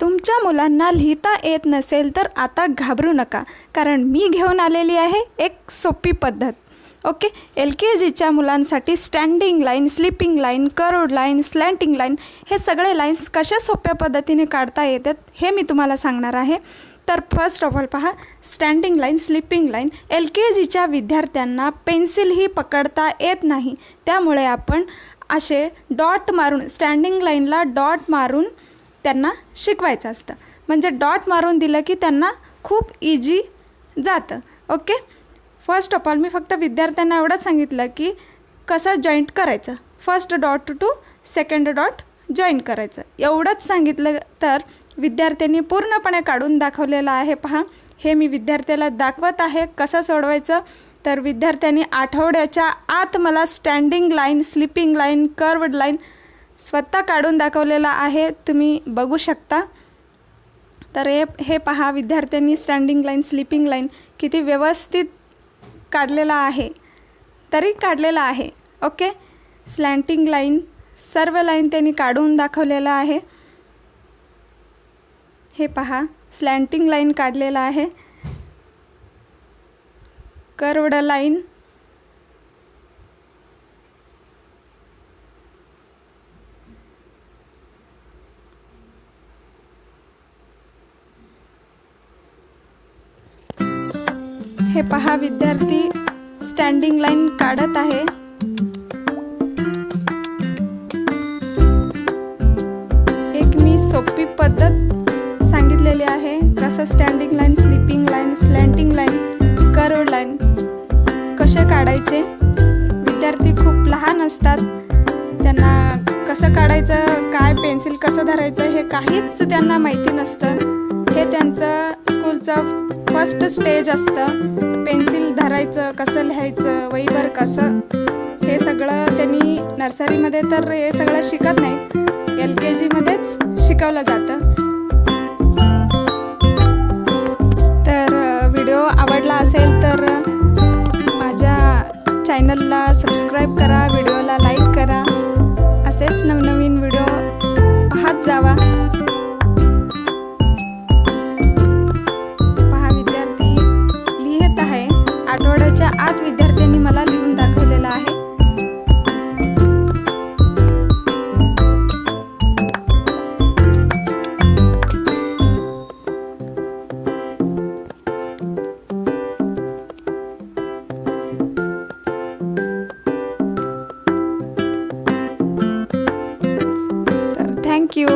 तुमच्या मुलांना लिहिता येत नसेल तर आता घाबरू नका. कारण मी घेऊन आलेली आहे एक सोपी पद्धत. ओके? एल के जीच्या मुलांसाठी standing line sleeping line curved line slanting line हे सगळे लाईन्स कशा सोप्या पद्धतीने काढता येतात हे मी तुम्हाला सांगणार आहे. तर फर्स्ट ऑफ ऑल पहा standing line sleeping line L K जीच्या विद्यार्थ्यांना पेन्सिलही पकडता येत नाही. त्यामुळे आपण असे डॉट मारून स्टँडिंग लाईनला डॉट मारून त्यांना शिकवायचं असतं. म्हणजे डॉट मारून दिलं की त्यांना खूप इजी जातं. ओके फर्स्ट ऑफ ऑल मी फक्त विद्यार्थ्यांना एवढंच सांगितलं की कसं जॉईंट करायचं. First dot to second dot join करायचं. एवढंच सांगितलं तर विद्यार्थ्यांनी पूर्णपणे काढून दाखवलेलं आहे पहा. हे मी विद्यार्थ्याला दाखवत आहे कसं सोडवायचं. तर विद्यार्थ्यांनी आठवड्याच्या आत मला standing line sleeping line curved line स्वतः काढून दाखवलेला आहे तुम्ही बघू शकता. तर हे हे पहा विद्यार्थ्यांनी स्टँडिंग लाईन स्लिपिंग लाईन किती व्यवस्थित काढलेला आहे. तरी काढलेला आहे ओके? स्लँटिंग लाईन सर्व लाईन त्यांनी काढून दाखवलेलं आहे. हे पहा स्लँटिंग लाईन काढलेलं आहे. कर्वड लाईन हे पहा विद्यार्थी. स्टँडिंग लाईन काढत आहे. एक मी सोपी पद्धत सांगितलेली आहे. कसं standing line sleeping line slanting line curve line कसे काढायचे? विद्यार्थी खूप लहान असतात. त्यांना कसं काढायचं काय पेन्सिल कसं धरायचं हे काहीच त्यांना माहिती नसतं. हे त्यांचं स्कूलचं फर्स्ट स्टेज असतं. पेन्सिल धरायचं कसं लिहायचं वहीवर कसं हे सगळं त्यांनी नर्सरीमध्ये तर हे सगळं शिकत नाहीत. एल के जीमध्येच शिकवलं जातं. तर व्हिडिओ आवडला असेल तर माझ्या चॅनलला सबस्क्राईब करा व्हिडिओला लाईक करा. असेच नवनवीन व्हिडिओ मिनिटाच्या आत विद्यार्थ्यांनी मला लिहून दाखवलेलं आहे. थँक्यू